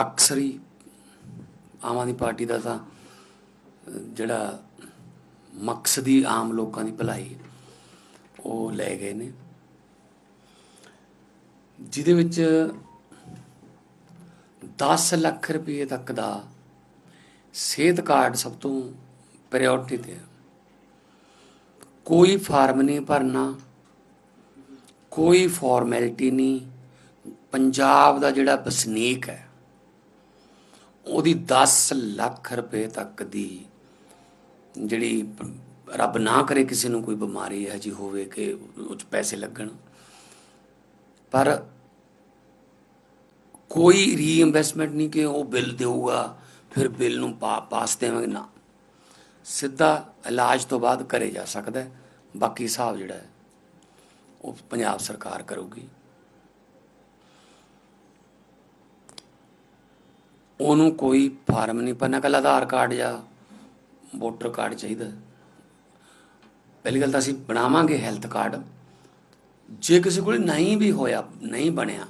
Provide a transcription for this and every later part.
ਅਕਸਰ ਹੀ ਆਮ ਆਦਮੀ ਪਾਰਟੀ ਦਾ ਤਾਂ ਜਿਹੜਾ ਮਕਸਦ ਹੀ ਆਮ ਲੋਕਾਂ ਦੀ ਭਲਾਈ, ਉਹ ਲੈ ਗਏ ਨੇ। ਜਿਹਦੇ ਵਿੱਚ 10 ਲੱਖ ਰੁਪਏ ਤੱਕ ਦਾ ਸਿਹਤ ਕਾਰਡ ਸਭ ਤੋਂ ਪ੍ਰਾਇੋਰਟੀ ਤੇ ਹੈ ਕੋਈ ਫਾਰਮ ਨਹੀਂ ਭਰਨਾ, ਕੋਈ ਫਾਰਮੈਲਿਟੀ ਨਹੀਂ। ਪੰਜਾਬ ਦਾ ਜਿਹੜਾ ਵਸਨੀਕ ਹੈ ਉਹਦੀ 10 ਲੱਖ ਰੁਪਏ ਤੱਕ ਦੀ ਜਿਹੜੀ ਰੱਬ ਨਾ ਕਰੇ ਕਿਸੇ ਨੂੰ ਕੋਈ ਬਿਮਾਰੀ ਹੈ ਜੀ ਹੋਵੇ ਕਿ ਉਹ 'ਚ ਪੈਸੇ ਲੱਗਣ। ਪਰ ਕੋਈ ਰੀਇਨਵੈਸਟਮੈਂਟ ਨਹੀਂ ਕਿ ਉਹ ਬਿੱਲ ਦੇਊਗਾ, ਫਿਰ ਬਿੱਲ ਨੂੰ ਪਾ, ਪਾਸ ਦੇਵਾਂਗੇ। ਨਾ। ਸਿੱਧਾ ਇਲਾਜ ਤੋਂ ਬਾਅਦ ਕਰੇ ਜਾ ਸਕਦਾ ਬਾਕੀ ਹਿਸਾਬ ਜਿਹੜਾ ਹੈ, ਉਹ ਪੰਜਾਬ ਸਰਕਾਰ ਕਰੂਗੀ। ਉਹਨੂੰ ਕੋਈ ਫਾਰਮ ਨਹੀਂ ਭਰਨਾ ਕੱਲ੍ਹ ਆਧਾਰ ਕਾਰਡ ਜਾਂ ਵੋਟਰ ਕਾਰਡ ਚਾਹੀਦਾ। ਪਹਿਲੀ ਗੱਲ ਤਾਂ ਅਸੀਂ ਬਣਾਵਾਂਗੇ ਹੈਲਥ ਕਾਰਡ। ਜੇ ਕਿਸੇ ਕੋਲ ਨਹੀਂ ਵੀ ਹੋਇਆ, ਨਹੀਂ ਬਣਿਆ,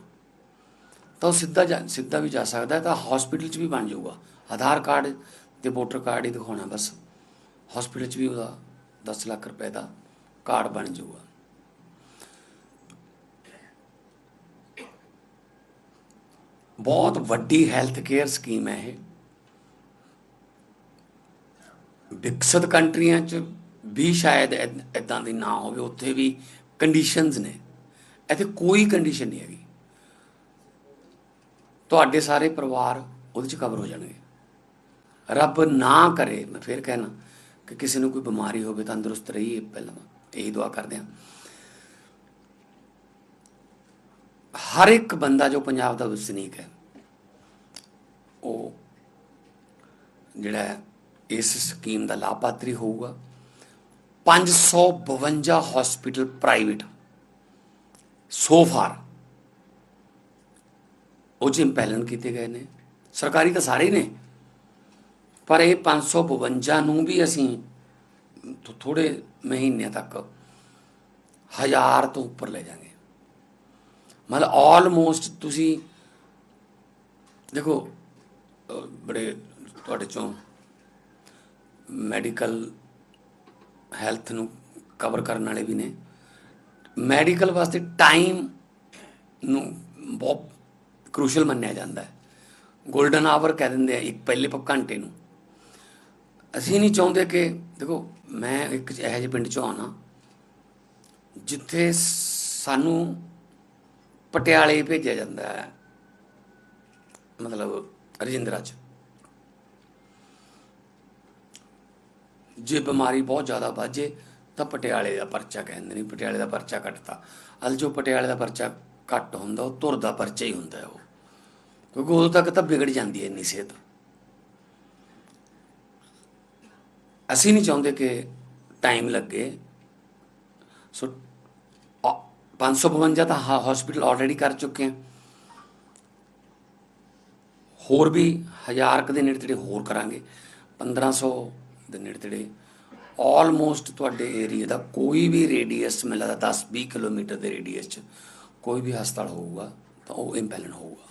ਤਾਂ ਉਹ ਸਿੱਧਾ ਜਾ- ਸਿੱਧਾ ਵੀ ਜਾ ਸਕਦਾ ਤਾਂ ਹਸਪੀਟਲ 'ਚ ਵੀ ਬਣ ਜਾਊਗਾ। ਆਧਾਰ ਕਾਰਡ ਤੇ ਵੋਟਰ ਕਾਰਡ ਹੀ ਦਿਖਾਉਣਾ ਬਸ। ਹਸਪੀਟਲ 'ਚ ਵੀ ਉਹਦਾ 10 ਲੱਖ ਰੁਪਏ ਦਾ ਕਾਰਡ ਬਣ ਜਾਊਗਾ। ਬਹੁਤ ਵੱਡੀ ਹੈਲਥ ਕੇਅਰ ਸਕੀਮ ਹੈ ਇਹ। ਵਿਕਸਿਤ ਕੰਟਰੀਆਂ 'ਚ ਵੀ ਸ਼ਾਇਦ ਇਦਾਂ ਦੀ ਨਾ ਹੋਵੇ, ਉੱਥੇ ਵੀ ਕੰਡੀਸ਼ਨਸ ਨੇ। ਇੱਥੇ ਕੋਈ ਕੰਡੀਸ਼ਨ ਨਹੀਂ ਹੈਗੀ। ਤੁਹਾਡੇ ਸਾਰੇ ਪਰਿਵਾਰ ਉਹਦੇ 'ਚ ਕਵਰ ਹੋ ਜਾਣਗੇ। ਰੱਬ ਨਾ ਕਰੇ, ਮੈਂ ਫਿਰ ਕਹਿਣਾ ਕਿ ਕਿਸੇ ਨੂੰ ਕੋਈ ਬਿਮਾਰੀ ਹੋਵੇ, ਤੰਦਰੁਸਤ ਰਹੀਏ, ਪਹਿਲਾਂ ਇਹੀ ਦੁਆ ਕਰਦੇ ਹਾਂ। ਹਰ ਇੱਕ ਬੰਦਾ ਜੋ ਪੰਜਾਬ ਦਾ ਵਸਨੀਕ ਹੈ ਉਹ ਜਿਹੜਾ ਇਸ ਸਕੀਮ ਦਾ ਲਾਭਪਾਤਰੀ ਹੋਊਗਾ। 552 ਹਸਪੀਟਲ ਪ੍ਰਾਈਵੇਟ ਸੋ ਫਾਰ ਉਹ 'ਚ ਇੰਪੈਲਨ ਕੀਤੇ ਗਏ ਨੇ। ਸਰਕਾਰੀ ਤਾਂ ਸਾਰੇ ਨੇ, ਪਰ ਇਹ 552 ਨੂੰ ਵੀ ਅਸੀਂ ਥੋੜੇ ਮਹੀਨਿਆਂ ਤੱਕ ਹਜ਼ਾਰ ਤੋਂ ਉੱਪਰ ਲੈ ਜਾਾਂਗੇ ਮਤਲਬ ਆਲਮੋਸਟ ਤੁਸੀਂ ਦੇਖੋ ਬੜੇ ਤੁਹਾਡੇ ਚੋਂ ਮੈਡੀਕਲ ਹੈਲਥ ਨੂੰ ਕਵਰ ਕਰਨ ਵਾਲੇ ਵੀ ਨੇ। ਮੈਡੀਕਲ ਵਾਸਤੇ ਟਾਈਮ ਨੂੰ ਬਹੁਤ ਕ੍ਰੂਸ਼ਲ ਮੰਨਿਆ ਜਾਂਦਾ ਹੈ। 골ਡਨ ਆਵਰ ਕਹਿ ਦਿੰਦੇ ਆ, ਇੱਕ ਪਹਿਲੇ ਪ, ਘੰਟੇ ਨੂੰ। ਅਸੀਂ ਨਹੀਂ ਚਾਹੁੰਦੇ ਕਿ, ਦੇਖੋ, ਮੈਂ ਇੱਕ ਇਹੋ ਜਿਹੇ ਪਿੰਡ ਚੋਂ ਆਉਣਾ, ਜਿੱਥੇ ਸਾਨੂੰ ਪਟਿਆਲੇ ਭੇਜਿਆ ਜਾਂਦਾ ਹੈ। ਮਤਲਬ ਰਜਿੰਦਰਾ ਚ ਜੇ ਬਿਮਾਰੀ ਬਹੁਤ ਜ਼ਿਆਦਾ ਵੱਜੇ ਤਾਂ ਪਟਿਆਲੇ ਦਾ ਪਰਚਾ ਕਹਿੰਦੇ ਨੇ ਪਟਿਆਲੇ ਦਾ ਪਰਚਾ ਕੱਟਤਾ। ਅਲ ਜੋ ਪਟਿਆਲੇ ਦਾ ਪਰਚਾ ਘੱਟ ਹੁੰਦਾ, ਉਹ ਤੁਰਦਾ ਪਰਚਾ ਹੀ ਹੁੰਦਾ ਉਹ। ਕਿਉਂਕਿ ਉਦੋਂ ਤੱਕ ਤਾਂ ਵਿਗੜ ਜਾਂਦੀ ਹੈ ਇੰਨੀ ਸਿਹਤ। ਅਸੀਂ ਨਹੀਂ ਚਾਹੁੰਦੇ ਕਿ ਟਾਈਮ ਲੱਗੇ। ਸੋ, ਅ- 552 ਤਾਂ ਹਸਪੀਟਲ ਆਲਰੇਡੀ ਕਰ ਚੁੱਕੇ ਹਾਂ ਹੋਰ ਵੀ ਹਜ਼ਾਰ ਕੁ ਦੇ ਨੇੜੇ ਤੇੜੇ ਹੋਰ ਕਰਾਂਗੇ 1500 ਦੇ ਨੇੜੇ ਤੇੜੇ। ਆਲਮੋਸਟ ਤੁਹਾਡੇ ਏਰੀਆ ਦਾ ਕੋਈ ਵੀ ਰੇਡੀਅਸ ਮੈਨੂੰ ਲੱਗਦਾ 10 20 ਕਿਲੋਮੀਟਰ ਦੇ ਰੇਡੀਅਸ 'ਚ ਕੋਈ ਵੀ ਹਸਪਤਾਲ ਹੋਊਗਾ ਤਾਂ ਉਹ ਇੰਪੈਲਨ ਹੋਊਗਾ।